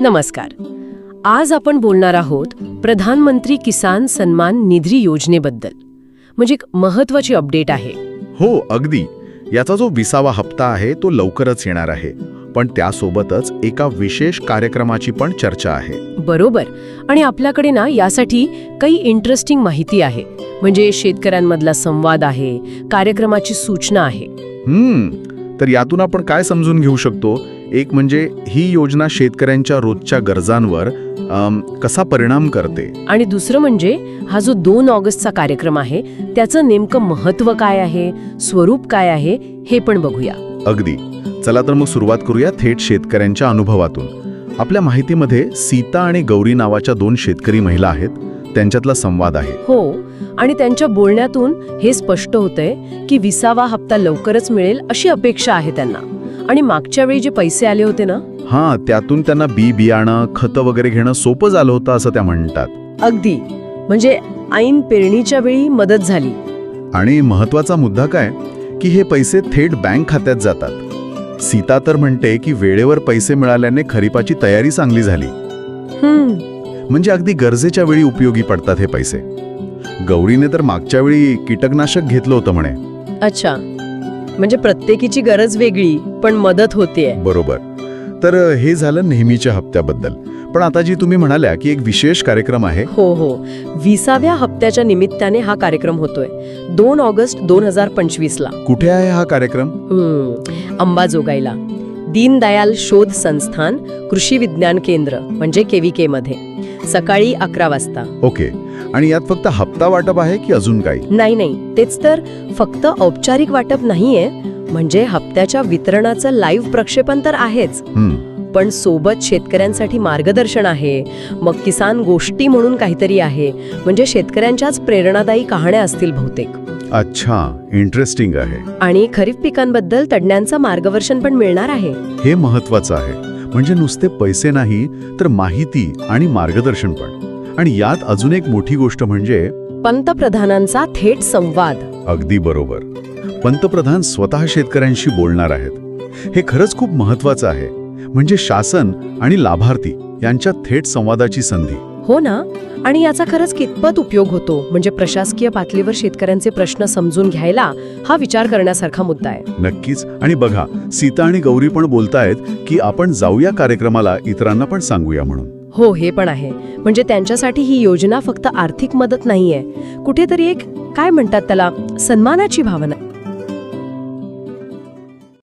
नमस्कार. आज आपण बोलणार आहोत प्रधानमंत्री किसान सन्मान निधी योजनेबद्दल. म्हणजे एक महत्वाची अपडेट आहे. हो अगदी. याचा जो विसावा हप्ता आहे तो लवकरच येणार आहे. पण त्यासोबतच एका विशेष कार्यक्रमाची पण चर्चा आहे. बरोबर. आणि आपल्याकडे ना यासाठी काही इंटरेस्टिंग माहिती आहे. म्हणजे शेतकऱ्यांमधला संवाद आहे कार्यक्रमाची सूचना आहे. हम्म. तर यातून आपण काय समजून घेऊ शकतो? एक म्हणजे ही योजना शेतकऱ्यांच्या रोजच्या गरजांवर कसा परिणाम करते? आणि दुसरं म्हणजे हा जो दोन ऑगस्टचा कार्यक्रम आहे त्याचं नेमकं महत्त्व काय आहे स्वरूप काय आहे हे पण बघूया. अगदी. चला तर मग सुरुवात करूया थेट शेतकऱ्यांच्या अनुभवातून. आपल्या माहितीमध्ये सीता आणि गौरी नावाच्या दोन शेतकरी महिला आहेत. त्यांच्यातला संवाद आहे. हो आणि त्यांच्या बोलण्यातून हे स्पष्ट होतंय की विसावा हप्ता लवकरच मिळेल अशी अपेक्षा आहे त्यांना. आणि मागच्या वेळी जे पैसे आले होते ना? हां त्यातून त्यांना बी बियाणं खतं वगैरे घेणं सोपं झालं होतं असं त्या म्हणतात. अगदी. म्हणजे ऐन पेरणीच्या वेळी मदत झाली. आणि महत्त्वाचा मुद्दा काय? की हे पैसे थेट बँक खात्यात जातात. सीता तर म्हणते की वेळेवर पैसे मिळाल्याने खरीपाची तयारी चांगली झाली. म्हणजे अगदी गरजेच्या वेळी उपयोगी पडतात हे पैसे. गौरीने तर मागच्या वेळी कीटकनाशक घेतलं होतं म्हणे. अच्छा. म्हणजे प्रत्येकीची गरज वेगळी पण मदत होतीये बरोबर. तर हे झालं नेहमीच्या हप्त्याबद्दल. पण आता जी तुम्ही म्हणाल्या की एक विशेष कार्यक्रम आहे. हो हो. विसाव्या हप्त्याच्या निमित्ताने हा कार्यक्रम होतोय. दोन ऑगस्ट दोन हजार पंचवीस ला कुठे आहे हा कार्यक्रम? अंबाजोगाईला. दीनदयाल शोध संस्थान कृषी विज्ञान केंद्र म्हणजे केव्हीके मध्ये. सकाळी अकरा वाजता. ओके. आणि यात फक्त हप्ता वाटप आहे की अजून काही? नाही नाही. तेच तर फक्त औपचारिक वाटप नाहीये. म्हणजे हप्त्याच्या वितरणाचं लाईव्ह प्रक्षेपण तर आहेच. पण सोबत शेतकऱ्यांसाठी मार्गदर्शन आहे. मग किसान गोष्टी म्हणून काहीतरी आहे. म्हणजे शेतकऱ्यांच्याच प्रेरणादायी कहाण्या असतील बहुतेक. अच्छा इंटरेस्टिंग आहे. आणि खरीप पिकांबद्दल तज्ज्ञांचं मार्गदर्शन पण मिळणार आहे. हे महत्वाचं आहे. म्हणजे नुसते पैसे नाही तर माहिती आणि मार्गदर्शन पण. आणि यात अजून एक मोठी गोष्ट म्हणजे पंतप्रधानांचा थेट संवाद. अगदी बरोबर. पंतप्रधान स्वतः शेतकऱ्यांशी बोलणार आहेत. हे खरंच खूप महत्वाचं आहे. म्हणजे शासन आणि लाभार्थी यांच्यात थेट संवादाची संधी. हो ना? आणि याचा खरंच कितपत उपयोग होतो? म्हणजे प्रशासकीय पातळीवर शेतकऱ्यांचे प्रश्न समजून घ्यायला हा विचार करण्यासारखा मुद्दा आहे. नक्कीच. आणि बघा सीता आणि गौरी पण बोलतायत की आपण जाऊया कार्यक्रमाला इतरांना पण सांगूया म्हणून. हो हे पण आहे. म्हणजे त्यांच्यासाठी ही योजना फक्त आर्थिक मदत नाहीये. कुठेतरी एक काय म्हणतात त्याला सन्मानाची भावना.